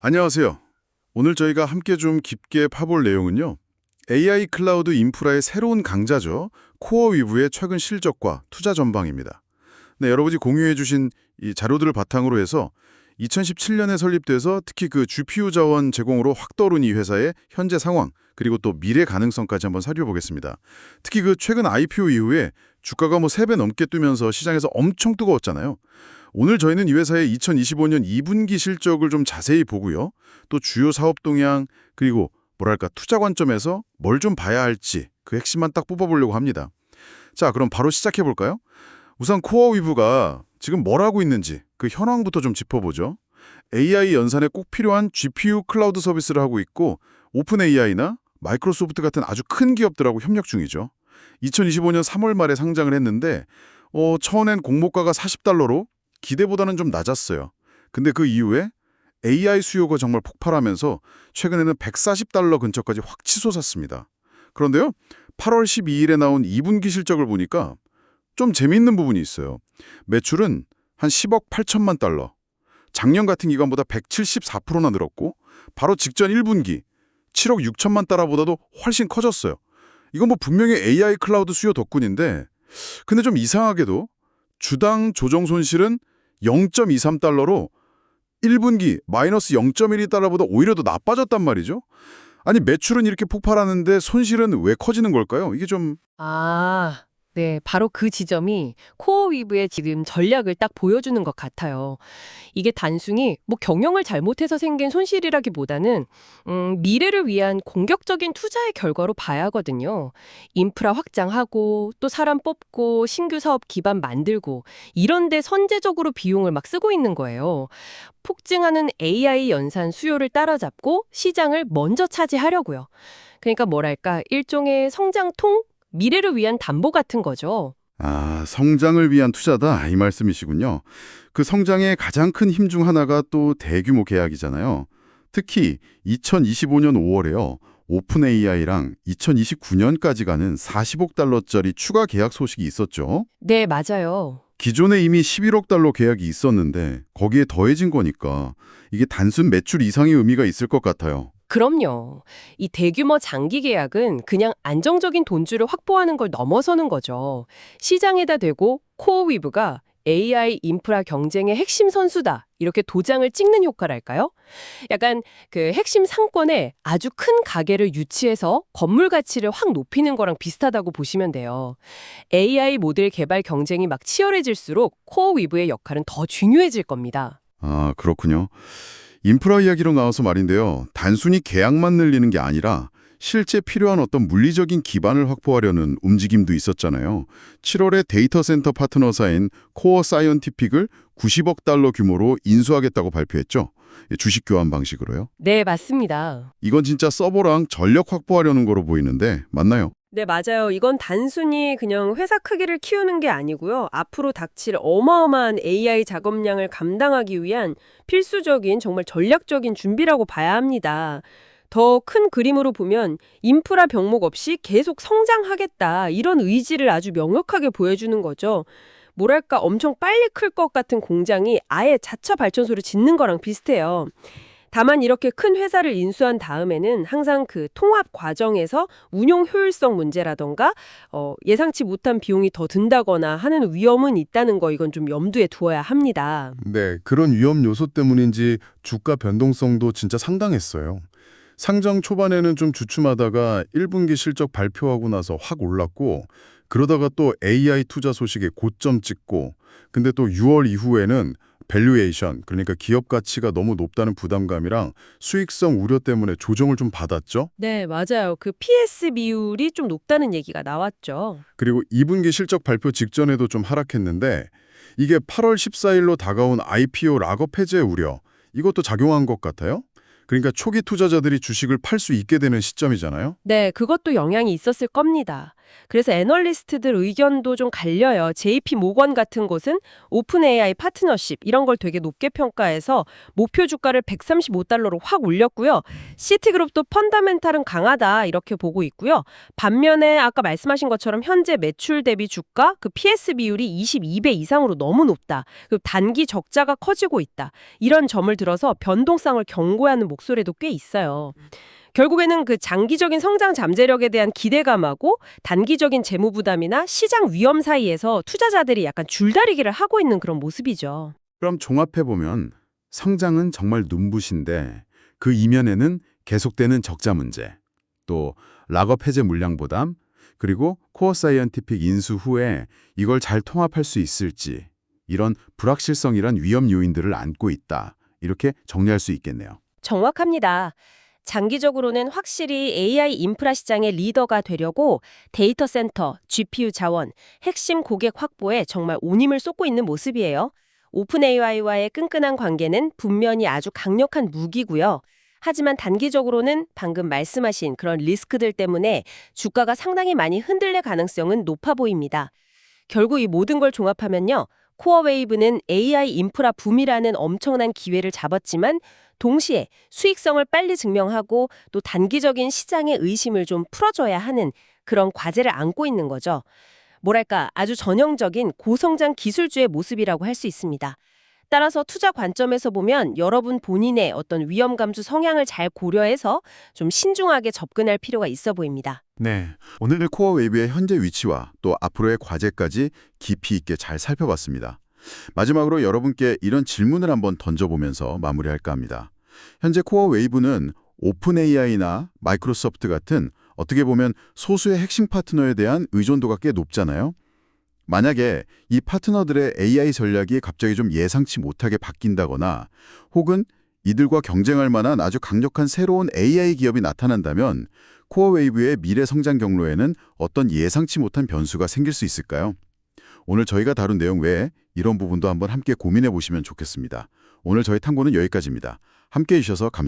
안녕하세요. 오늘 저희가 함께 좀 깊게 파볼 내용은요. AI 클라우드 인프라의 새로운 강자죠. 코어 위브의 최근 실적과 투자 전방입니다. 네, 여러분이 공유해 주신 이 자료들을 바탕으로 해서 2017년에 설립돼서 특히 그 GPU 자원 제공으로 확 떠오른 이 회사의 현재 상황 그리고 또 미래 가능성까지 한번 살펴보겠습니다. 특히 그 최근 IPO 이후에 주가가 뭐 3배 넘게 뛰면서 시장에서 엄청 뜨거웠잖아요. 오늘 저희는 이 회사의 2025년 2분기 실적을 좀 자세히 보고요. 또 주요 사업 동향 그리고 뭐랄까 투자 관점에서 뭘 좀 봐야 할지 그 핵심만 딱 뽑아보려고 합니다. 자, 그럼 바로 시작해 볼까요? 우선 코어 위브가 지금 뭘 하고 있는지 그 현황부터 좀 짚어보죠. AI 연산에 꼭 필요한 GPU 클라우드 서비스를 하고 있고 오픈 AI나 마이크로소프트 같은 아주 큰 기업들하고 협력 중이죠. 2025년 3월 말에 상장을 했는데 어, 처음엔 공모가가 40달러로 기대보다는 좀 낮았어요. 근데 그 이후에 AI 수요가 정말 폭발하면서 최근에는 140달러 근처까지 확 치솟았습니다. 그런데요, 8월 12일에 나온 2분기 실적을 보니까 좀 재미있는 부분이 있어요. 매출은 한 10억 8천만 달러. 작년 같은 기간보다 174%나 늘었고 바로 직전 1분기 7억 6천만 달러보다도 훨씬 커졌어요. 이건 뭐 분명히 AI 클라우드 수요 덕분인데 근데 좀 이상하게도 주당 조정 손실은 0.23달러로 1분기 마이너스 0.12달러보다 오히려 더 나빠졌단 말이죠. 아니 매출은 이렇게 폭발하는데 손실은 왜 커지는 걸까요? 이게 좀 아, 네. 바로 그 지점이 코어 위브의 지금 전략을 딱 보여주는 것 같아요. 이게 단순히 뭐 경영을 잘못해서 생긴 손실이라기보다는 음, 미래를 위한 공격적인 투자의 결과로 봐야 하거든요. 인프라 확장하고 또 사람 뽑고 신규 사업 기반 만들고 이런데 선제적으로 비용을 막 쓰고 있는 거예요. 폭증하는 AI 연산 수요를 따라잡고 시장을 먼저 차지하려고요. 그러니까 뭐랄까 일종의 성장통? 미래를 위한 담보 같은 거죠. 아, 성장을 위한 투자다 이 말씀이시군요. 그 성장의 가장 큰 힘 중 하나가 또 대규모 계약이잖아요. 특히 2025년 5월에요. 오픈 AI랑 2029년까지 가는 40억 달러짜리 추가 계약 소식이 있었죠. 네, 맞아요. 기존에 이미 11억 달러 계약이 있었는데 거기에 더해진 거니까 이게 단순 매출 이상의 의미가 있을 것 같아요. 그럼요. 이 대규모 장기 계약은 그냥 안정적인 돈줄을 확보하는 걸 넘어서는 거죠. 시장에다 대고 코어 위브가 AI 인프라 경쟁의 핵심 선수다. 이렇게 도장을 찍는 효과랄까요? 약간 그 핵심 상권에 아주 큰 가게를 유치해서 건물 가치를 확 높이는 거랑 비슷하다고 보시면 돼요. AI 모델 개발 경쟁이 막 치열해질수록 코어 위브의 역할은 더 중요해질 겁니다. 아, 그렇군요. 인프라 이야기로 나와서 말인데요. 단순히 계약만 늘리는 게 아니라 실제 필요한 어떤 물리적인 기반을 확보하려는 움직임도 있었잖아요. 7월에 데이터 센터 파트너사인 코어 사이언티픽을 90억 달러 규모로 인수하겠다고 발표했죠. 주식 교환 방식으로요. 네, 맞습니다. 이건 진짜 서버랑 전력 확보하려는 거로 보이는데 맞나요? 네, 맞아요. 이건 단순히 그냥 회사 크기를 키우는 게 아니고요. 앞으로 닥칠 어마어마한 AI 작업량을 감당하기 위한 필수적인 정말 전략적인 준비라고 봐야 합니다. 더 큰 그림으로 보면 인프라 병목 없이 계속 성장하겠다. 이런 의지를 아주 명확하게 보여주는 거죠. 뭐랄까 엄청 빨리 클 것 같은 공장이 아예 자체 발전소를 짓는 거랑 비슷해요. 다만 이렇게 큰 회사를 인수한 다음에는 항상 그 통합 과정에서 운용 효율성 문제라던가 어, 예상치 못한 비용이 더 든다거나 하는 위험은 있다는 거 이건 좀 염두에 두어야 합니다. 네, 그런 위험 요소 때문인지 주가 변동성도 진짜 상당했어요. 상장 초반에는 좀 주춤하다가 1분기 실적 발표하고 나서 확 올랐고 그러다가 또 AI 투자 소식에 고점 찍고 근데 또 6월 이후에는 밸류에이션 그러니까 기업 가치가 너무 높다는 부담감이랑 수익성 우려 때문에 조정을 좀 받았죠. 네, 맞아요. 그 PS 비율이 좀 높다는 얘기가 나왔죠. 그리고 2분기 실적 발표 직전에도 좀 하락했는데 이게 8월 14일로 다가온 IPO 락업 해제 우려 이것도 작용한 것 같아요. 그러니까 초기 투자자들이 주식을 팔 수 있게 되는 시점이잖아요. 네, 그것도 영향이 있었을 겁니다. 그래서 애널리스트들 의견도 좀 갈려요. JP 모건 같은 곳은 오픈 AI 파트너십 이런 걸 되게 높게 평가해서 목표 주가를 135달러로 확 올렸고요. 시티그룹도 펀다멘탈은 강하다 이렇게 보고 있고요. 반면에 아까 말씀하신 것처럼 현재 매출 대비 주가 그 PS 비율이 22배 이상으로 너무 높다. 그 단기 적자가 커지고 있다. 이런 점을 들어서 변동성을 경고하는 목소리도 꽤 있어요. 결국에는 그 장기적인 성장 잠재력에 대한 기대감하고 단기적인 재무 부담이나 시장 위험 사이에서 투자자들이 약간 줄다리기를 하고 있는 그런 모습이죠. 그럼 종합해보면 성장은 정말 눈부신데 그 이면에는 계속되는 적자 문제, 또 락업 해제 물량 부담, 그리고 코어 사이언티픽 인수 후에 이걸 잘 통합할 수 있을지 이런 불확실성이란 위험 요인들을 안고 있다. 이렇게 정리할 수 있겠네요. 정확합니다. 장기적으로는 확실히 AI 인프라 시장의 리더가 되려고 데이터 센터, GPU 자원, 핵심 고객 확보에 정말 온 힘을 쏟고 있는 모습이에요. 오픈 AI와의 끈끈한 관계는 분명히 아주 강력한 무기고요. 하지만 단기적으로는 방금 말씀하신 그런 리스크들 때문에 주가가 상당히 많이 흔들릴 가능성은 높아 보입니다. 결국 이 모든 걸 종합하면요. 코어 웨이브는 AI 인프라 붐이라는 엄청난 기회를 잡았지만 동시에 수익성을 빨리 증명하고 또 단기적인 시장의 의심을 좀 풀어줘야 하는 그런 과제를 안고 있는 거죠. 뭐랄까 아주 전형적인 고성장 기술주의 모습이라고 할 수 있습니다. 따라서 투자 관점에서 보면 여러분 본인의 어떤 위험 감수 성향을 잘 고려해서 좀 신중하게 접근할 필요가 있어 보입니다. 네, 오늘 코어 웨이브의 현재 위치와 또 앞으로의 과제까지 깊이 있게 잘 살펴봤습니다. 마지막으로 여러분께 이런 질문을 한번 던져보면서 마무리할까 합니다. 현재 코어 웨이브는 오픈 AI나 마이크로소프트 같은 어떻게 보면 소수의 핵심 파트너에 대한 의존도가 꽤 높잖아요. 만약에 이 파트너들의 AI 전략이 갑자기 좀 예상치 못하게 바뀐다거나 혹은 이들과 경쟁할 만한 아주 강력한 새로운 AI 기업이 나타난다면 코어 웨이브의 미래 성장 경로에는 어떤 예상치 못한 변수가 생길 수 있을까요? 오늘 저희가 다룬 내용 외에 이런 부분도 한번 함께 고민해 보시면 좋겠습니다. 오늘 저희 탐구는 여기까지입니다. 함께 해 주셔서 감사합니다.